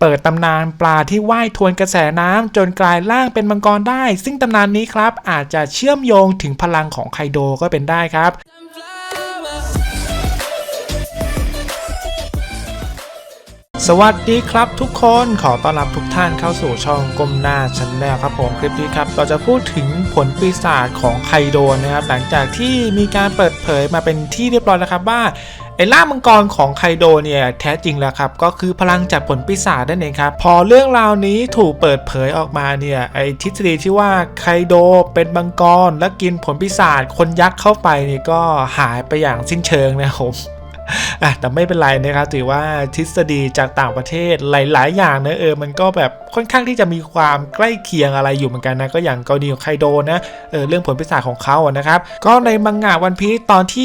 เปิดตำนานปลาที่ว่ายทวนกระแสน้ำจนกลายร่างเป็นมังกรได้ ซึ่งตำนานนี้ครับอาจจะเชื่อมโยงถึงพลังของไคโดก็เป็นได้ครับ สวัสดีครับทุกคนขอต้อนรับทุกท่านเข้าสู่ช่องก้มหน้าชันแนลครับผมคลิปนี้ครับ เราจะพูดถึงผลปีศาจของไคโดนะครับ หลังจากที่มีการเปิดเผยมาเป็นที่เรียบร้อยแล้วครับว่าไอ้ล่ามังกรของไคโดเนี่ยแท้จริงแล้วครับ ก็คือพลังจากผลปีศาจนั่นเองครับ พอเรื่องราวนี้ถูกเปิดเผยออกมาเนี่ยไอ้ทฤษฎีที่ว่าไคโดเป็นมังกรและกินผลปีศาจคนยักษ์เข้าไปเนี่ยก็หายไปอย่างสิ้นเชิงนะครับ อะแต่ไม่เป็นไรนะครับถือว่าทฤษฎีจากต่างประเทศหลาย ๆ อย่างนะเออมันก็แบบค่อนข้างที่จะมีความใกล้เคียงอะไรอยู่เหมือนกันนะก็อย่างกรณีของไคโดนะเออเรื่องผลพิศาจของเขาอะนะครับก็ในมังงะวันพีตอนที่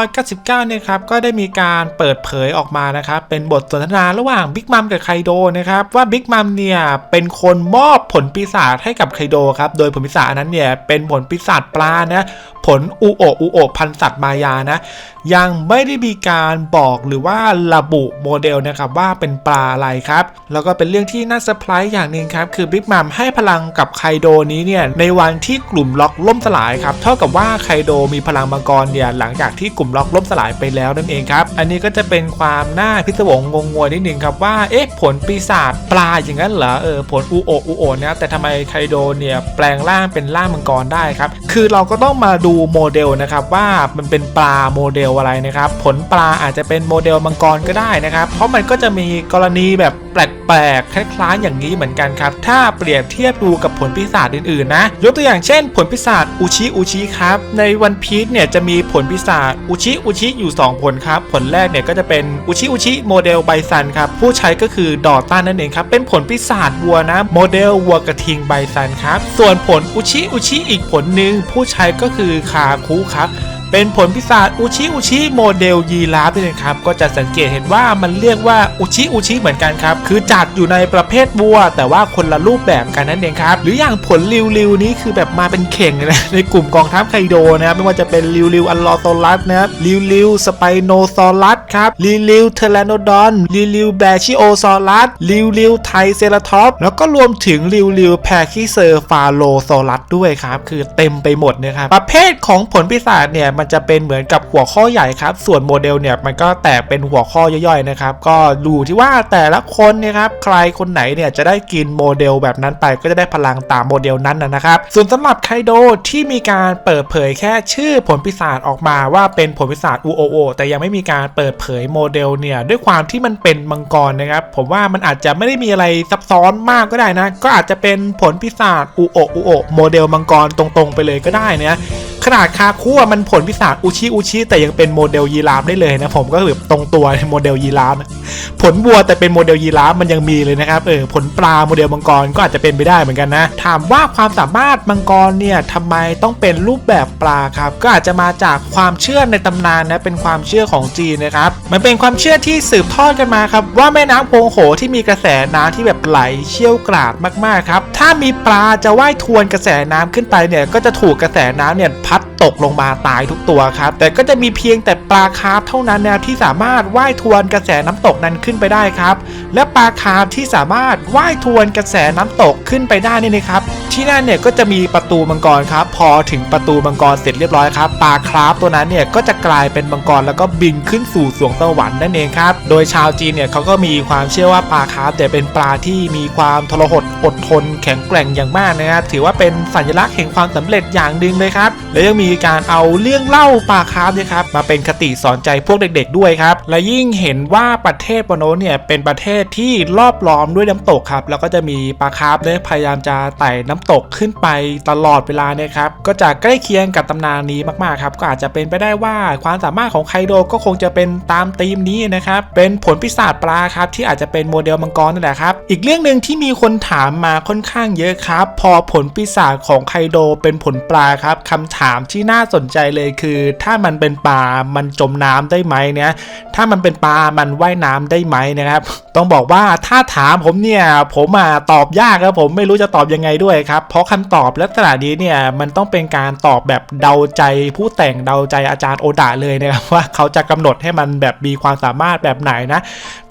999 เนี่ยครับก็ได้มีการเปิดเผยออกมานะครับเป็นบทสนทนาระหว่างบิ๊กมัมกับไคโดนะครับว่าบิ๊กมัมเนี่ยเป็นคนมอบผลปีศาจให้กับไคโดครับโดยผลปีศาจนั้นเนี่ยเป็นผลปีศาจปลานะผลอูโอะอูโอะพันสัตว์มายานะยังไม่ได้มีการบอกหรือว่าระบุโมเดลนะครับว่าเป็นปลาอะไรครับ แล้วก็เป็นเรื่องที่น่าเซอร์ไพรส์อย่างหนึ่งครับ คือบิ๊กมัมให้พลังกับไคโดนี้เนี่ยในวันที่กลุ่มล็อกล่มสลายครับเท่ากับว่าไคโดมีพลังมังกรเนี่ยหลังจากที่กลุ่มล็อกล่มสลายไปแล้วนั่นเองครับอันนี้ก็จะเป็นความน่าพิศวงงงงวยนิดนึงครับว่าเอ๊ะผลปีศาจปลาอย่างนั้นเหรอเออผลอูโออูโอะนะแต่ทำไมไคโดเนี่ยแปลงร่างเป็นร่างมังกรได้ครับคือเราก็ต้องมาดูโมเดลนะครับว่ามันเป็นปลาโมเดลอะไรนะครับผลปลาอาจจะเป็นโมเดลมังกรก็ได้นะครับ เพราะมันก็จะมีกรณีแบบแปลกๆคล้ายๆอย่างนี้เหมือนกันครับ ถ้าเปรียบเทียบดูกับผลปีศาจอื่นๆนะ ยกตัวอย่างเช่น ผลปีศาจอุชิอุชิครับ ในวันพีชเนี่ยจะมีผลปีศาจอุชิอุชิอยู่ 2 ผลครับ ผลแรกเนี่ยก็จะเป็นอุชิอุชิโมเดลไบซันครับ ผู้ใช้ก็คือดอต้านั่นเองครับ เป็นผลปีศาจวัวนะ โมเดลวัวกระทิงไบซันครับ ส่วนผลอุชิอุชิอีกผลหนึ่งผู้ใช้ก็คือคาคุครับ เป็นผลพิศาจอุชิอุชิโมเดลยีราฟนี่นะครับก็จะสังเกตเห็นว่ามันเรียกว่าอุชิอุชิเหมือนกันครับ คือจัดอยู่ในประเภทวัว แต่ว่าคนละรูปแบบกันนั่นเองครับ หรืออย่างผลริวริวนี้คือแบบมาเป็นเข่งนะในกลุ่มกองทัพไคโดนะครับไม่ว่าจะเป็นริวริวอัลลอโตลัสนะครับริวริวสไปโนซอรัสครับริวริวเทเลโนดอนริวริวแบชิโอซอรัสริวริวไทเซราทอปแล้วก็รวมถึงริวริวแพคิเซอร์ฟาโลโซรัสด้วยครับคือเต็มไปหมดนะครับประเภทของผลปีศาจเนี่ยมันจะเป็นเหมือนกับหัวข้อใหญ่ครับ ส่วนโมเดลเนี่ยมันก็แตกเป็นหัวข้อย่อยๆนะครับ ก็ดูที่ว่าแต่ละคนเนี่ยครับใครคนไหนเนี่ยจะได้กินโมเดลแบบนั้นไปก็จะได้พลังตามโมเดลนั้นนะครับ ส่วนสำหรับไคโดที่มีการเปิดเผยแค่ชื่อผลปีศาจออกมาว่าเป็นผลปีศาจอูโอโอแต่ยังไม่มีการเปิดเผยโมเดลเนี่ยด้วยความที่มันเป็นมังกรนะครับ ผมว่ามันอาจจะไม่ได้มีอะไรซับซ้อนมากก็ได้นะ ก็อาจจะเป็นผลปีศาจอูโอโอโมเดลมังกรตรงๆไปเลยก็ได้นะ ขนาดคาคุอะมันผลพิศาจอุชิอุชิแต่ยังเป็นโมเดลยีราฟได้เลยนะผมก็คือตรงตัวโมเดลยีราฟผลวัวแต่เป็นโมเดลยีราฟมันยังมีเลยนะครับเออผลปลาโมเดลมังกรก็อาจจะเป็นไปได้เหมือนกันนะ ถามว่าความสามารถมังกรเนี่ยทำไมต้องเป็นรูปแบบปลาครับก็อาจจะมาจากความเชื่อในตำนานนะเป็นความเชื่อของจีนนะครับมันเป็นความเชื่อที่สืบทอดกันมาครับว่าแม่น้ำโพงโขที่มีกระแสน้ำที่แบบไหลเชี่ยวกราดมากๆครับถ้ามีปลาจะว่ายทวนกระแสน้ำขึ้นไปเนี่ยก็จะถูกกระแสน้ำเนี่ยพัดตกลงมาตายทุกตัวครับ แต่ก็จะมีเพียงแต่ปลาคาร์ฟเท่านั้นนะที่สามารถว่ายทวนกระแสน้ำตกนั้นขึ้นไปได้ครับ และปลาคาร์ฟที่สามารถว่ายทวนกระแสน้ำตกขึ้นไปได้นี่นะครับ ที่นั่นเนี่ยก็จะมีประตูมังกรครับ พอถึงประตูมังกรเสร็จเรียบร้อยครับปลาคราฟตัวนั้นเนี่ยก็จะกลายเป็นมังกรแล้วก็บินขึ้นสู่สวงสวรรค์นั่นเองครับ โดยชาวจีนเนี่ยเขาก็มีความเชื่อว่าปลาคราฟเนี่เป็นปลาที่มีความทรหดอดทนแข็งแกร่งอย่างมากนะครับ ถือว่าเป็นสัญลักษณ์แห่งความสำเร็จอย่างหนึ่งเลยครับและยังมีการเอาเรื่องเล่าปลาคราฟเนี่ยครับมาเป็นคติสอนใจพวกเด็ก ๆ ด้วยครับ และยิ่งเห็นว่าประเทศปาโนเนี่ยเป็นประเทศที่รอบล้อมด้วยน้ำตกครับแล้วก็จะมีปลาคราฟเนี่ยพยายามจะไต่น้ำตกขึ้นไปตลอดเวลาเนี่ยครับก็จะใกล้เคียงกับตำนานนี้มากๆครับก็อาจจะเป็นไปได้ว่าความสามารถของไคโดก็คงจะเป็นตามธีมนี้นะครับเป็นผลพิศาจปลาครับที่อาจจะเป็นโมเดลมังกรนั่นแหละครับอีกเรื่องหนึ่งที่มีคนถามมาค่อนข้างเยอะครับ พอผลปีศาจของไคโดเป็นผลปลาครับคำถามามที่น่าสนใจเลยคือ ถ้ามันเป็นปลา มันจมน้ำได้ไหมเนี่ยถ้ามันเป็นปลา มันว่ายน้ำได้ไหมนะครับ ต้องบอกว่าถ้าถามผมเนี่ยผมอะตอบยากครับผมไม่รู้จะตอบยังไงด้วยครับ เพราะคำตอบลักษณะนี้เนี่ยมันต้องเป็นการตอบแบบเดาใจผู้แต่งเดาใจอาจารย์โอดะเลยนะครับว่าเขาจะกำหนดให้มันแบบมีความสามารถแบบไหนนะ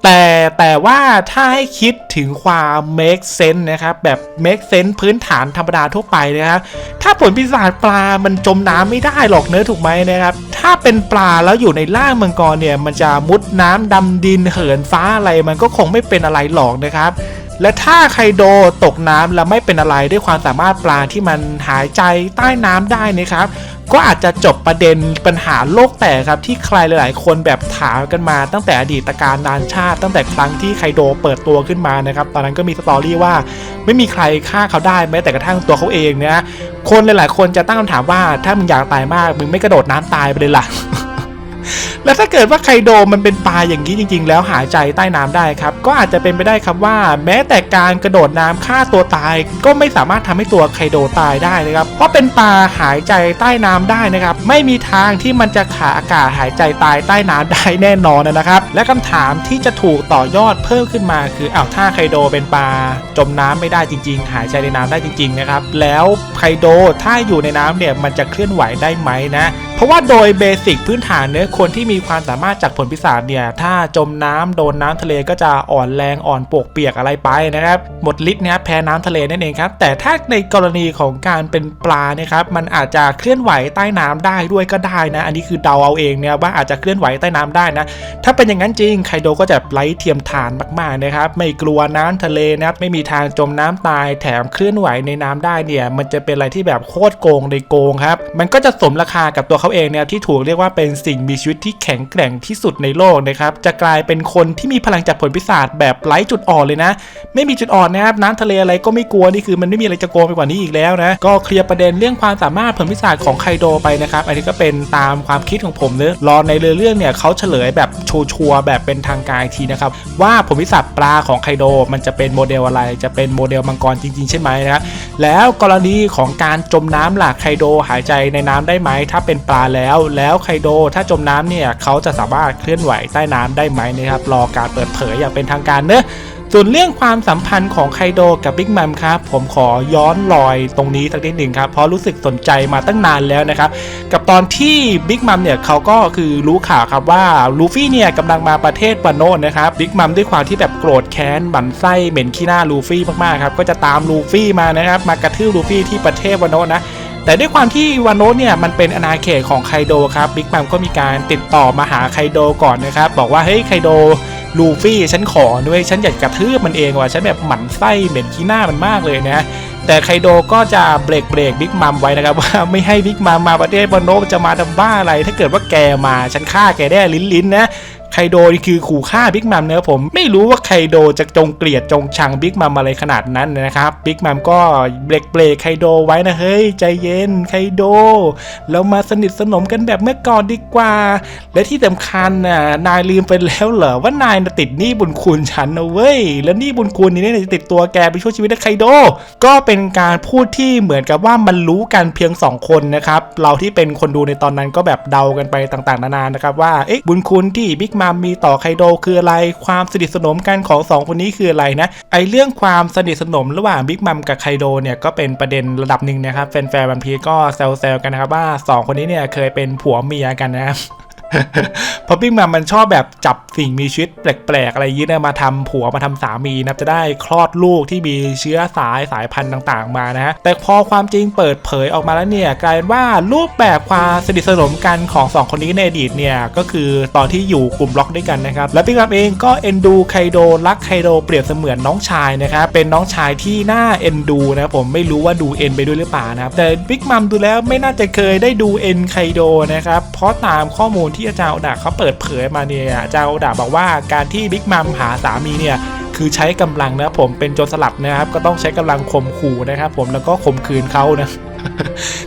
แต่แต่ว่าถ้าให้คิดถึงความ make sense นะครับแบบ make sense พื้นฐานธรรมดาทั่วไปนะครับถ้าผลปีศาจปลามันจมน้ำไม่ได้หรอกเนื้อถูกไหมนะครับ ถ้าเป็นปลาแล้วอยู่ในล่างมังกรเนี่ยมันจะมุดน้ำดำดินเหินฟ้าอะไรมันก็คงไม่เป็นอะไรหรอกนะครับ และถ้าไคโดตกน้ำแล้วไม่เป็นอะไรด้วยความสามารถปลาที่มันหายใจใต้น้ำได้นะครับ ก็อาจจะจบประเด็นปัญหาโลกแตกครับที่ใครหลาย ๆ คนแบบถามกันมาตั้งแต่อดีตการนานชาติ ตั้งแต่ครั้งที่ไคโดเปิดตัวขึ้นมานะครับ ตอนนั้นก็มีสตอรี่ว่าไม่มีใครฆ่าเขาได้แม้แต่กระทั่งตัวเขาเองเนี่ยนะคนหลาย ๆ คนจะตั้งคำถามว่าถ้ามึงอยากตายมากมึงไม่กระโดดน้ำตายไปเลยล่ะ แล้วถ้าเกิดว่าไคโดมันเป็นปลาอย่างนี้จริง ๆ แล้วหายใจใต้น้ำได้ครับ ก็อาจจะเป็นไปได้ครับว่า แม้แต่การกระโดดน้ำฆ่าตัวตาย ก็ไม่สามารถทำให้ตัวไคโดตายได้นะครับ เพราะเป็นปลาหายใจใต้น้ำได้นะครับ ไม่มีทางที่มันจะขาอากาศหายใจตายใต้น้ำได้แน่นอนนะครับ และคำถามที่จะถูกต่อยอดเพิ่มขึ้นมา คืออ้าวถ้าไคโดเป็นปลาจมน้ำไม่ได้จริง ๆ หายใจในน้ำได้จริงๆนะครับแล้วไคโดถ้าอยู่ในน้ำเนี่ยมันจะเคลื่อนไหวได้ไหมนะ ราะว่าโดยเบสิกพื้นฐานเนื้อคนที่มีความสามารถจากผลพิศาจเนี่ย ถ้าจมน้ำโดนน้ำทะเลก็จะอ่อนแรงอ่อนปวกเปียกอะไรไปนะครับ หมดฤทธิ์นะครับแพ้น้ำทะเลนั่นเองครับ แต่ถ้าในกรณีของการเป็นปลาเนี่ยครับมันอาจจะเคลื่อนไหวใต้น้ำได้ด้วยก็ได้นะ อันนี้คือเดาเอาเองเนี่ยว่าอาจจะเคลื่อนไหวใต้น้ำได้นะ ถ้าเป็นอย่างนั้นจริงไคโดก็จะไร้เทียมทานมากๆนะครับ ไม่กลัวน้ำทะเลนะครับไม่มีทางจมน้ำตายแถมเคลื่อนไหวในน้ำได้เนี่ย มันจะเป็นอะไรที่แบบโคตรโกงในโกงครับมันก็จะสมราคากับตัวเขาเองเนี่ยที่ถูกเรียกว่าเป็นสิ่งมีชีวิตที่แข็งแกร่งที่สุดในโลกนะครับจะกลายเป็นคนที่มีพลังจากผลพิศาจแบบไร้จุดอ่อนเลยนะ ไม่มีจุดอ่อนนะครับน้ำทะเลอะไรก็ไม่กลัวนี่คือมันไม่มีอะไรจะโกงไปกว่านี้อีกแล้วนะก็เคลียร์ประเด็นเรื่องความสามารถผลพิศาจของไคโดไปนะครับอันนี้ก็เป็นตามความคิดของผมเนอะรอในเรื่องเนี่ยเขาเฉลยแบบโชัวร์ๆแบบเป็นทางการทีนะครับว่าผลพิศาจปลาของไคโดมันจะเป็นโมเดลอะไรจะเป็นโมเดลมังกรจริง ๆ ใช่ไหมนะครับแล้วกรณีของการจมน้ำล่ะไคโดหายใจในน้ำได้ไหมถ้าเป็นปลาแล้ว แล้วไคโดถ้าจมน้ำเนี่ยเขาจะสามารถเคลื่อนไหวใต้น้ำได้ไหมนะครับรอการเปิดเผยอย่างเป็นทางการเนอะส่วนเรื่องความสัมพันธ์ของไคโดกับบิ๊กมัมครับผมขอย้อนรอยตรงนี้สักนิดหนึ่งครับเพราะรู้สึกสนใจมาตั้งนานแล้วนะครับ กับตอนที่บิ๊กมัมเนี่ยเขาก็คือรู้ข่าวครับว่าลูฟี่เนี่ยกำลังมาประเทศวานโนนะครับบิ๊กมัมด้วยความที่แบบโกรธแค้นหมั่นไส้เหม็นขี้หน้าลูฟี่มากๆครับก็จะตามลูฟี่มานะครับมากระทืบลูฟี่ที่ประเทศวานโนนะ แต่ด้วยความที่วานโนะเนี่ยมันเป็นอาณาเขตของไคโดครับบิ๊กมัมก็มีการติดต่อมาหาไคโดก่อนนะครับ บอกว่าเฮ้ยไคโดลูฟี่ฉันขอด้วยฉันอยากกระทืบมันเองว่ะฉันแบบหมันไส้เหม็นขี้หน้ามันมากเลยนะแต่ไคโดก็จะเบรกเบรกบิ๊กมัมไว้นะครับว่าไม่ให้บิ๊กมัมมาประเทศวานโนะจะมาทำบ้าอะไร ถ้าเกิดว่าแกมาฉันฆ่าแกได้ลิ้นลิ้นๆนะ ไคโดนี่คือขู่ฆ่าบิ๊กมัมนะครับผมไม่รู้ว่าไคโดจะจงเกลียดจงชังบิ๊กมัมอะไรขนาดนั้นนะครับบิ๊กมัมก็เบรกเบรกไคโดไว้นะเฮ้ยใจเย็นไคโดเรามาสนิทสนมกันแบบเมื่อก่อนดีกว่า และที่สำคัญน่ะนายลืมไปแล้วเหรอว่านายติดหนี้บุญคุณฉันนะเว้ยแล้วหนี้บุญคุณนี้เนี่ยจะติดตัวแกไปช่วยชีวิตนะไคโด ก็เป็นการพูดที่เหมือนกับว่ามันรู้กันเพียงสองคนนะครับเราที่เป็นคนดูในตอนนั้นก็แบบเดากันไปต่างๆ นานานะครับว่าเอ๊ะบุญคุณที่บิ๊กมัมมีต่อไคโดคืออะไร ความสนิทสนมกันของสองคนนี้คืออะไรนะไอเรื่องความสนิทสนมระหว่างบิ๊กมัมกับไคโดเนี่ยก็เป็นประเด็นระดับหนึ่งนะครับแฟนๆบันพีก็แซวๆกันนะครับว่าสองคนนี้เนี่ยเคยเป็นผัวเมียกันนะครับ พราะบิ๊กมัมมันชอบแบบจับสิ่งมีชีวิตแปลกๆ อะไรยี้เนี่ยมาทำผัวมาทำสามีนะครับจะได้คลอดลูกที่มีเชื้อสายสายพันธุ์ต่างๆ มานะฮะแต่พอความจริงเปิดเผยออกมาแล้วเนี่ยกลายเป็นว่ารูปแบบความสนิทสนมกันของสองคนนี้ในอดีตเนี่ยก็คือตอนที่อยู่กลุ่มล็อกด้วยกันนะครับและบิ๊กมัมเองก็เอ็นดูไคโดรักไคโดเปรียบเสมือนน้องชายนะครับเป็นน้องชายที่น่าเอ็นดูนะผมไม่รู้ว่าดูเอ็นไปด้วยหรือเปล่านะครับแต่บิ๊กมัมดูแล้วไม่น่าจะเคยได้ดูเอ็นไคโดนะครับเพราะตามข้อมูลที่อาจารย์โอดาเขาเปิดเผยมาเนี่ยอาจารย์โอดาบอกว่าการที่บิ๊กมัมหาสามีเนี่ยคือใช้กำลังนะผมเป็นโจรสลัดนะครับก็ต้องใช้กำลังข่มขู่นะครับผมแล้วก็ข่มขืนเขานะ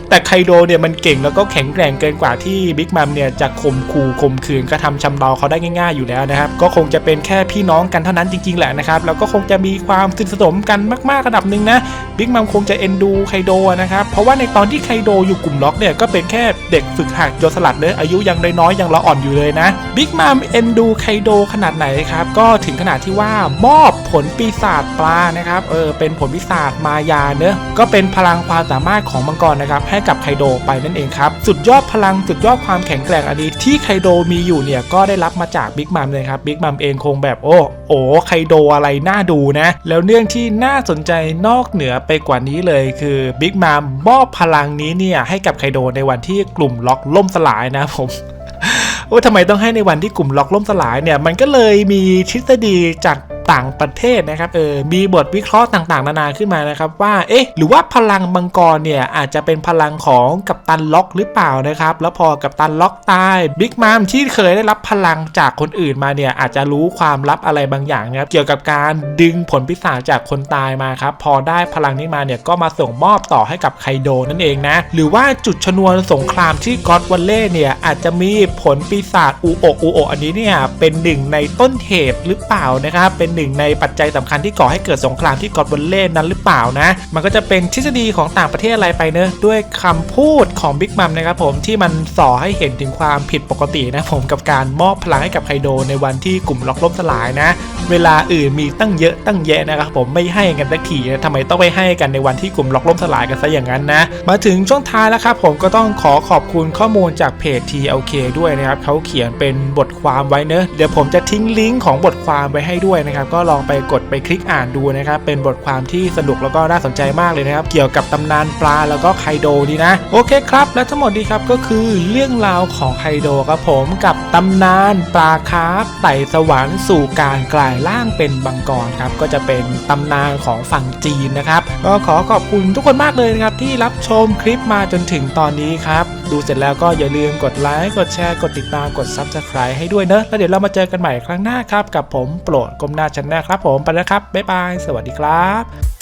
แต่ไคโดเนี่ยมันเก่งแล้วก็แข็งแกร่งเกินกว่าที่บิ๊กมัมเนี่ยจะข่มขู่ข่มขืนกระทำชำเราเขาได้ง่ายๆอยู่แล้วนะครับ ก็คงจะเป็นแค่พี่น้องกันเท่านั้นจริงๆแหละนะครับ แล้วก็คงจะมีความสนิทสนมกันมากๆระดับหนึ่งนะบิ๊กมัมคงจะเอ็นดูไคโดนะครับ เพราะว่าในตอนที่ไคโดอยู่กลุ่มล็อกเนี่ยก็เป็นแค่เด็กฝึกหัดโจรสลัดเนอะอายุยังน้อยๆยังละอ่อนอยู่เลยนะบิ๊กมัมเอ็นดูไคโดขนาดไหนครับก็ถึงขนาดที่ว่ามอบผลปีศาจปลานะครับเออเป็นผลปีศาจมายาเนอะก็เป็นพลังความสามารถของมังกรนะครับให้กับไคโดไปนั่นเองครับสุดยอดพลังสุดยอดความแข็งแกร่งอันนี้ที่ไคโดมีอยู่เนี่ยก็ได้รับมาจากบิ๊กมัมเลยครับบิ๊กมัมเองคงแบบโอ้โอ้ไคโดอะไรน่าดูนะ แล้วเรื่องที่น่าสนใจนอกเหนือไปกว่านี้เลยคือบิ๊กมัมมอบพลังนี้เนี่ยให้กับไคโดในวันที่กลุ่มล็อกล่มสลายนะผมโอ้ทำไมต้องให้ในวันที่กลุ่มล็อกล่มสลายเนี่ยมันก็เลยมีทฤษฎีจาก ต่างประเทศนะครับเออมีบทวิเคราะห์ต่างๆ นานาขึ้นมานะครับว่าเอ๊ะหรือว่าพลังมังกรเนี่ยอาจจะเป็นพลังของกัปตันล็อกหรือเปล่านะครับแล้วพอกัปตันล็อกตายบิ๊กมามที่เคยได้รับพลังจากคนอื่นมาเนี่ยอาจจะรู้ความลับอะไรบางอย่างนะครับเกี่ยวกับการดึงผลพิศาจจากคนตายมาครับพอได้พลังนี้มาเนี่ยก็มาส่งมอบต่อให้กับไคโดนั่นเองนะหรือว่าจุดชนวนสงครามที่ก็อดวันเล่เนี่ยอาจจะมีผลปีศาจอูโออูโออันนี้เนี่ยเป็นหนึ่งในต้นเหตุหรือเปล่านะครับเป็นหนึ่งในปัจจัยสำคัญที่ก่อให้เกิดสงครามที่กอดวันเล่นั้นหรือเปล่านะ มันก็จะเป็นทฤษฎีของต่างประเทศอะไรไปเนอะด้วยคำพูดของบิ๊กมัมนะครับผมที่มันส่อให้เห็นถึงความผิดปกตินะผมกับการมอบพลังให้กับไคโดในวันที่กลุ่มล็อกล่มสลายนะ เวลาอื่นมีตั้งเยอะตั้งแยะนะครับผมไม่ให้กันสักทีนะทำไมต้องไปให้กันในวันที่กลุ่มล็อกล่มสลายกันซะอย่างนั้นนะ มาถึงช่วงท้ายแล้วครับผมก็ต้องขอขอบคุณข้อมูลจากเพจ TLK ด้วยนะครับเขาเขียนเป็นบทความไว้เนอะเดี๋ยวผมจะทิ้งลิงก์ของบทความไว้ให้ด้วยนะครับก็ลองไปกดไปคลิกอ่านดูนะครับเป็นบทความที่สนุกแล้วก็น่าสนใจมากเลยนะครับเกี่ยวกับตำนานปลาแล้วก็ไคโดดีนะโอเคครับและทั้งหมดนี้ครับก็คือเรื่องราวของไคโดครับผมกับตำนานปลาคาร์ฟไต่สวรรค์สู่การกลายร่างเป็นบังกรครับก็จะเป็นตำนานของฝั่งจีนนะครับก็ขอขอบคุณทุกคนมากเลยนะครับที่รับชมคลิปมาจนถึงตอนนี้ครับดูเสร็จแล้วก็อย่าลืมกดไลค์กดแชร์ กดติดตามกด Subscribe ให้ด้วยเนอะแล้วเดี๋ยวเรามาเจอกันใหม่ครั้งหน้าครับ กับผมโปรดกลมนาชันแนลครับผมไปแล้วครับบ๊ายบาย สวัสดีครับ